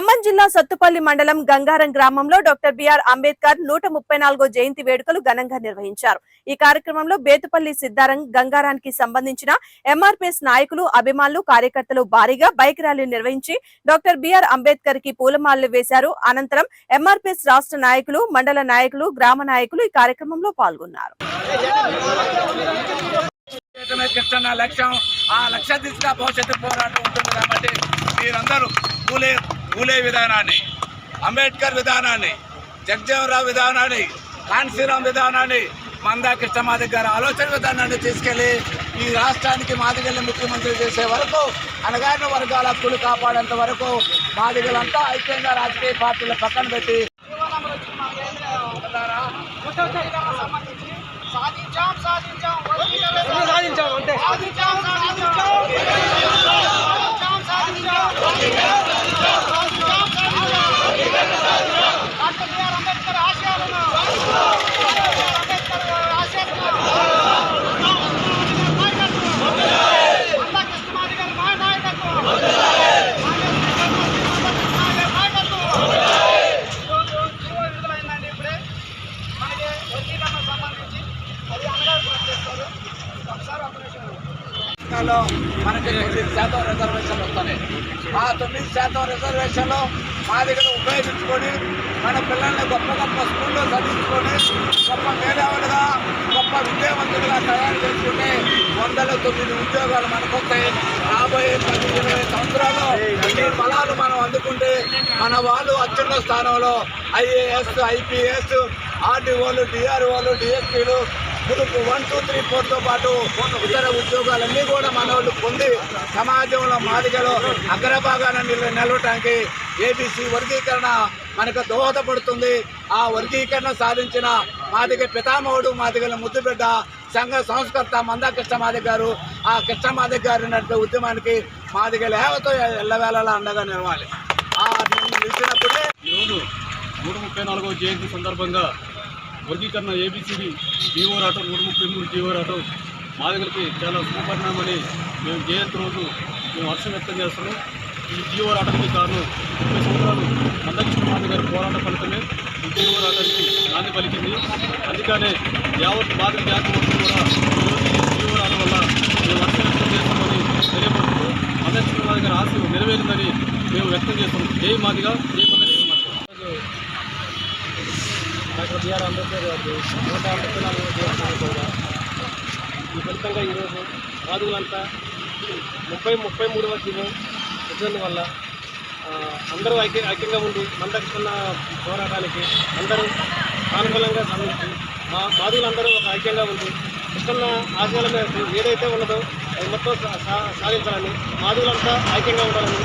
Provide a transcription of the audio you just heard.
ఖమ్మం జిల్లా సత్తుపల్లి మండలం గంగారం గ్రామంలో డాక్టర్ బిఆర్ అంబేద్కర్ నూట ముప్పై నాలుగో జయంతి వేడుకలు ఘనంగా నిర్వహించారు. ఈ కార్యక్రమంలో బేతుపల్లి సిద్ధారం గంగారానికి సంబంధించిన ఎంఆర్పీఎస్ నాయకులు అభిమానులు కార్యకర్తలు భారీగా బైక్ ర్యాలీ నిర్వహించి డాక్టర్ బిఆర్ అంబేద్కర్కి పూలమాలలు వేశారు. అనంతరం ఎంఆర్పీఎస్ రాష్ట్ర నాయకులు మండల నాయకులు గ్రామ నాయకులు ఈ కార్యక్రమంలో పాల్గొన్నారు. లక్ష్యం. ఆ లక్ష్య దిశగా భవిష్యత్తు పోరాటం ఉంటుంది కాబట్టి మీరందరూ పూలే పూలే విధానాన్ని అంబేద్కర్ విధానాన్ని జగజీవనరావు విధానాన్ని కాన్సీరామ్ విధానాన్ని మందా కృష్ణమాది గారి ఆలోచన విధానాన్ని తీసుకెళ్ళి ఈ రాష్ట్రానికి మాదిగల్ని ముఖ్యమంత్రి చేసే వరకు అనగారిన వర్గాల హక్కులు కాపాడేంత వరకు మాదిగలంతా ఐక్యంగా రాజకీయ పార్టీల పక్కన పెట్టి సాధించాం సాధించాం అంటే సాధించాం సాధించాం సాధించాం సాధించాం డాక్టర్ బిఆర్ అంబేద్కర్ ఆశయాలను అంబేద్కర్ ఆశయాలను నాయకత్వం కృష్ణమాది గారి మా నాయకత్వం విడుదలైందండి ఇప్పుడే మనకి వర్గీకరణ సంబంధించి అది అనగా చేస్తారు ఒకసారి ఆపరేషన్ లో మనకి తొమ్మిది శాతం రిజర్వేషన్లు వస్తున్నాయి ఆ తొమ్మిది శాతం రిజర్వేషన్లు మా దగ్గర ఉపయోగించుకొని మన పిల్లల్ని గొప్ప గొప్ప స్కూల్లో చదివించుకొని గొప్ప మేధావులుగా గొప్ప విద్యావంతులుగా తయారు చేసుకుంటే వందల తొమ్మిది ఉద్యోగాలు మనకు వస్తాయి రాబోయే పది ఇరవై సంవత్సరాలు ఈ ఫలాలు మనం అందుకుంటే మన వాళ్ళు అత్యున్న స్థానంలో ఐఏఎస్ ఐపీఎస్ ఆర్డీఓలు డిఆర్ఓలు డిఎస్పీలు వన్ టూ త్రీ ఫోర్తో పాటు ఇతర ఉద్యోగాలన్నీ కూడా మనవాళ్ళు పొంది సమాజంలో మాదిగలో అగ్రభాగాన నిలవటానికి ఏబీసీ వర్గీకరణ మనకు దోహదపడుతుంది. ఆ వర్గీకరణ సాధించిన మాదిగ పితామహుడు మాదిగల ముద్దుబిడ్డ సంఘ సంస్కర్త మందా కృష్ణ గారు ఆ కృష్ణ గారు నడిపే ఉద్యమానికి మాదిగ లేవతో ఎల్లవేళలా అండగా నిలవాలి. ఆ నిలిచినప్పుడే ఈరోజు నూట ముప్పై నాలుగో జయంతి సందర్భంగా వర్గీకరణ ఏబిసిడి జీవో రావటం నూట ముప్పై మూడు జీవో రావటం దగ్గరికి చాలా శుభపరిణామని మేము జయంతి రోజు మేము హర్షం వ్యక్తం చేస్తున్నాం. ఈ జీవో రావడానికి కారణం. ముప్పై సంవత్సరాలు మందకృష్ణ మాది గారి పోరాట ఫలితమే. ఈ జీవో రావడానికి నాంది పలికింది. అందుకనే యావత్ మాదిగ జాతి కూడా ఈరోజు జీవో రావడం వల్ల మేము హర్షం వ్యక్తం చేస్తామని తెలియపడుతూ మందకృష్ణ మాది గారి ఆశ నెరవేరిందని మేము వ్యక్తం చేస్తున్నాం. జై మాదిగా జై మందకృష్ణ మాదిగా డాక్టర్ బిఆర్ అంబేద్కర్ గారు నూట ముప్పై నాలుగు కూడా. ఈ ఫలితంగా ఈరోజు సాధువులంతా ముప్పై ముప్పై మూడవ దినం వచ్చినందు వల్ల అందరూ ఐక్య ఐక్యంగా ఉండి మందకున్న పోరాటానికి అందరూ సానుకూలంగా స్పందించి మా బాధువులందరూ ఒక ఐక్యంగా ఉండి కృష్ణన్న ఆశయాల మేరకు ఏదైతే ఉన్నదో అది మొత్తం సా- సాధించాలని బాధువులంతా ఐక్యంగా ఉండాలని